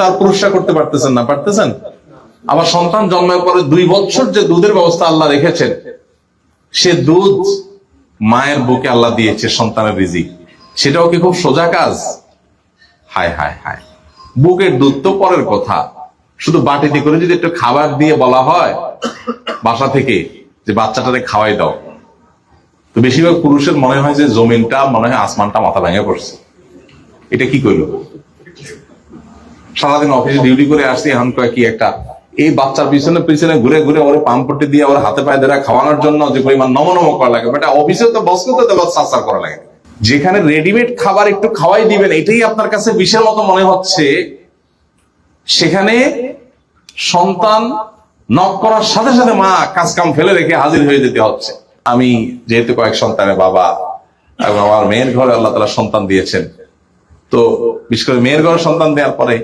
তার পুরস্কার করতে পারতেছেন না, পারতেছেন? আবার সন্তান জন্মের পরে দুই বছর যে দুধের ব্যবস্থা আল্লাহ রেখেছেন, সে দুধ মায়ের বুকে আল্লাহ দিয়েছে সন্তানের রিজিক। সেটাও কি খুব সোজা কাজ? হায় হায় হায়। বুকের দুধ তো পরের কথা। শুধু বাটিতে করে যদি একটু খাবার দিয়ে বলা হয়, বাসা থেকে যে বাচ্চাটারে খাওয়াই দাও। তো বেশিরভাগ পুরুষের মনে হয় যে জমিনটা, মনে হয় আসমানটা মাথা ভেঙে পড়ছে। এটা কি করল সারাদিন অফিসে ডিউটি করে আসছি, এখন কয় কি একটা। এই বাচ্চার পিছনে পিছনে ঘুরে ঘুরে ওর পাম্পটি দিয়ে ওর হাতে পায়ে ধরে খাওয়ানোর জন্য যে পরিমাণ নমনম করা লাগে। বাট অফিসে তো বস করতে তো সাসার করা লাগে। যেখানে রেডিমেড খাবার একটু খাওয়াই দিবেন, এটাই আপনার কাছে বিষের মতো মনে হচ্ছে। সেখানে সন্তান নক করার সাথে সাথে মা কাজ কাম ফেলে রেখে হাজির হয়ে যেতে হচ্ছে। আমি যেহেতু কয়েক সন্তানের বাবা, এবং আমার মেয়ের ঘরে আল্লাহ তালা সন্তান দিয়েছেন। তো বিশেষ করে মেয়ের ঘরে সন্তান দেওয়ার পরে